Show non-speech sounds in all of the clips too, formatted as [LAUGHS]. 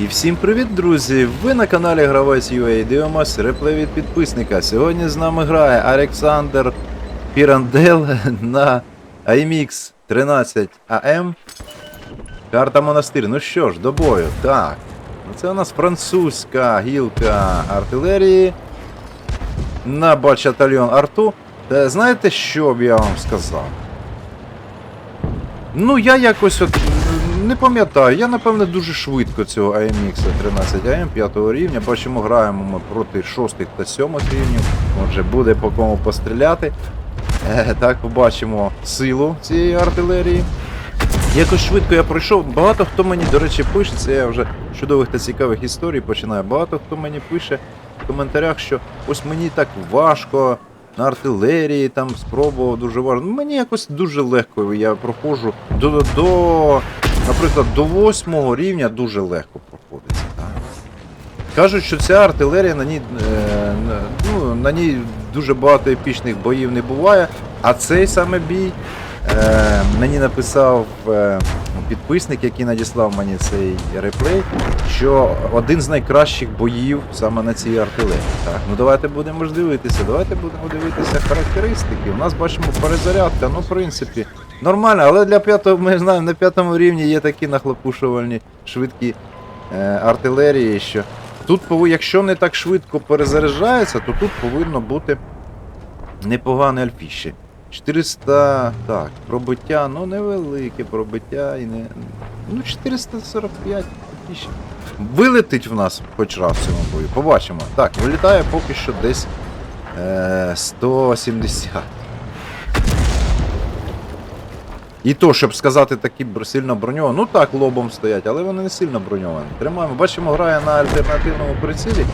І всім привіт, друзі! Ви на каналі Гравець UA дивимось реплей від підписника. Сьогодні з нами грає Олександр Пірандел [LAUGHS] на IMX 13 AM. Карта монастир. Ну що ж, до бою. Так. Ну, Це у нас французька гілка артилерії на бачатальйон арту. Та знаєте, що б я вам сказав? Ну, я якось от не пам'ятаю. Я напевне дуже швидко цього AMX 13 AM 5 рівня. Бачимо, граємо ми проти 6 та 7 рівнів. Отже, буде по кому постріляти. Е, так, побачимо силу цієї артилерії. Якось швидко я пройшов. Багато хто мені, до речі, пише, це я вже чудових та цікавих історій починаю. Багато хто мені пише в коментарях, що ось мені так важко на артилерії там спробував дуже важко. Мені якось дуже легко я проходжу до, до наприклад, до восьмого рівня дуже легко проходиться. Так. Кажуть, що ця артилерія на ній, е, ну, на ній дуже багато епічних боїв не буває, а цей саме бій е, мені написав е, підписник, який надіслав мені цей реплей, що один з найкращих боїв саме на цій артилерії. Так, ну давайте будемо ж дивитися, давайте будемо дивитися характеристики. У нас бачимо перезарядка, ну в принципі, нормально, але для п'ятого, ми знаємо, на п'ятому рівні є такі нахлопушувальні швидкі е, артилерії, що тут, якщо не так швидко перезаряджається, то тут повинно бути непогане альфіще. 400. Так, пробиття, ну невелике пробиття і не. Ну, 445 альфіще. Вилетить в нас хоч раз в цьому бою. Побачимо. Так, вилітає поки що десь е, 170. І то, щоб сказати такі сильно броньовані, ну так, лобом стоять, але вони не сильно броньовані. Тримаємо. Бачимо, грає на альтернативному прицілі.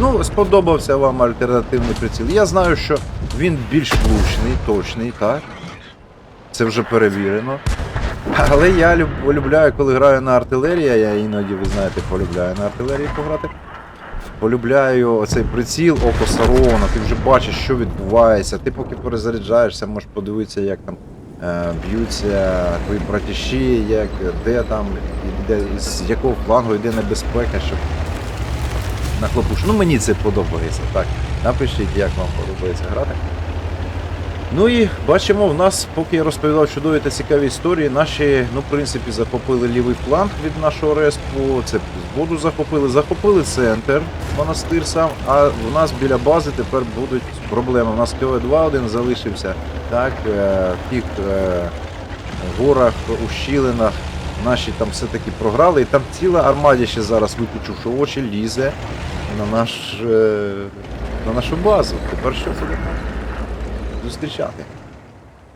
Ну, сподобався вам альтернативний приціл. Я знаю, що він більш влучний, точний, так. Це вже перевірено. Але я люб, полюбляю, коли граю на артилерії, я іноді, ви знаєте, полюбляю на артилерії пограти. Полюбляю оцей приціл око Сарона, ти вже бачиш, що відбувається. Ти поки перезаряджаєшся, можеш подивитися, як там е, б'ються твої братіші, як, де там, де, з якого флангу йде небезпека, щоб на хлопуш. Ну мені це подобається. Так, напишіть, як вам подобається грати. Ну і бачимо, в нас, поки я розповідав чудові та цікаві історії, наші, ну, в принципі, захопили лівий фланг від нашого респу, це воду захопили, захопили центр, монастир сам, а в нас біля бази тепер будуть проблеми. У нас КВ-2 один залишився, так, е, в тих е, горах, ущілинах. Наші там все-таки програли, і там ціла армадія ще зараз виключив, що очі лізе на, наш, е, на нашу базу. Тепер що це таке? зустрічати.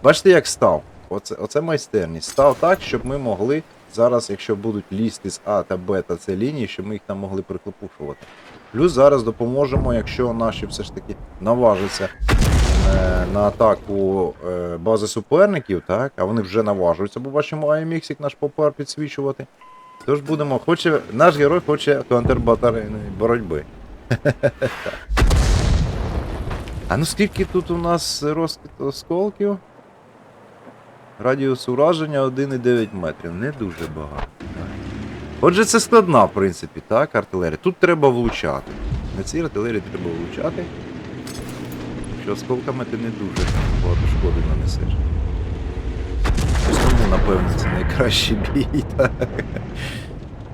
Бачите, як став? Оце, оце майстерність. Став так, щоб ми могли зараз, якщо будуть лізти з А та Б та С лінії, щоб ми їх там могли приклепушувати. Плюс зараз допоможемо, якщо наші все ж таки наважаться е, на атаку е, бази суперників, так, а вони вже наважуються, бо бачимо AMX наш попар підсвічувати. Тож будемо, хоче, наш герой хоче контрбатарейної боротьби. [LAUGHS] А ну скільки тут у нас розкид осколків? Радіус ураження 1,9 метрів. Не дуже багато. Отже, це складна, в принципі, так, артилерія. Тут треба влучати. На цій артилерії треба влучати. Що осколками ти не дуже багато шкоди нанесеш. Тому, напевно, це найкращий бій. [LAUGHS] Так.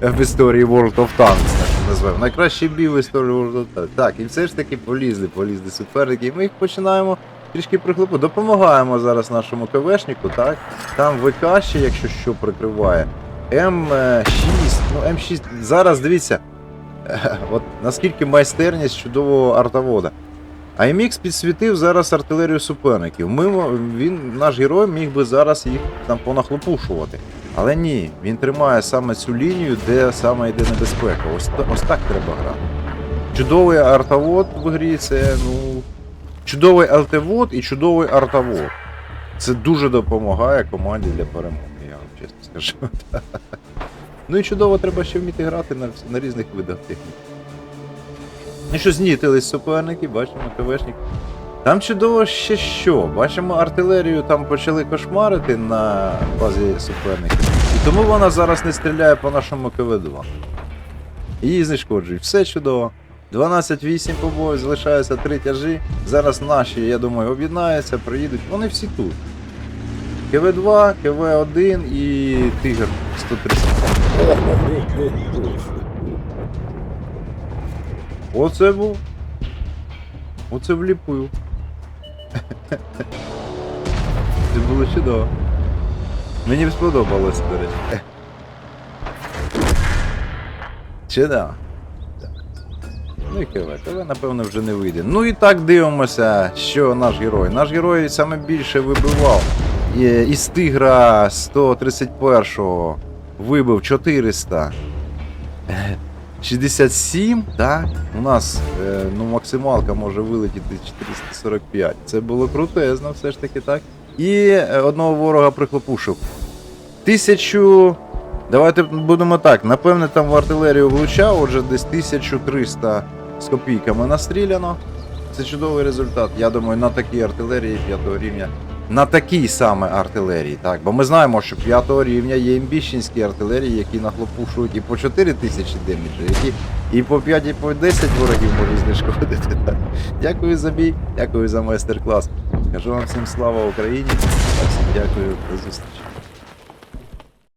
В історії World of Tanks, назвемо. Найкращий бій в історії World Так, і все ж таки полізли, полізли суперники. І ми їх починаємо трішки прихлопу. Допомагаємо зараз нашому КВшнику, так? Там ВК ще, якщо що, прикриває. М6, ну М6. Зараз дивіться. [LAUGHS] От наскільки майстерність чудового артовода. АМХ підсвітив зараз артилерію суперників. Ми, він, наш герой міг би зараз їх там понахлопушувати. Але ні, він тримає саме цю лінію, де саме йде небезпека. Ось, ось так треба грати. Чудовий артовод в грі це, ну. Чудовий ЛТВод і чудовий артовод. Це дуже допомагає команді для перемоги, я вам чесно скажу. Ну і чудово треба ще вміти грати на, на різних видах техніки. Ну що знітились суперники, бачимо КВшник. Там чудово ще що. Бачимо артилерію, там почали кошмарити на базі суперників. І тому вона зараз не стріляє по нашому КВ-2. її знешкоджують. Все чудово. 12-8 побою, залишаються три тяжі. Зараз наші, я думаю, об'єднаються, приїдуть. Вони всі тут. КВ-2, КВ-1 і Тигр 130. Оце був. Оце вліпив. Це було чудово. Мені сподобалось, до речі. Чи? Ну і. КВ, напевно, вже не вийде. Ну і так дивимося, що наш герой. Наш герой саме більше вибивав. Із Тигра 131-го вибив 400. 67, так? У нас е, ну, максималка може вилетіти 445. Це було крутезно, все ж таки так. І е, одного ворога прихлопушив. Тисячу. Давайте будемо так. Напевне, там в артилерію влучав, отже, десь 1300 з копійками настріляно. Це чудовий результат. Я думаю, на такій артилерії 5 рівня. На такій саме артилерії, так. Бо ми знаємо, що 5 рівня є імбіщенські артилерії, які нахлопушують і по 4 тисячі деміджа, які і по 5, і по 10 ворогів можуть знешкодити. Так. Дякую за бій, дякую за майстер-клас. Кажу вам всім слава Україні. Всім дякую, до зустрічі.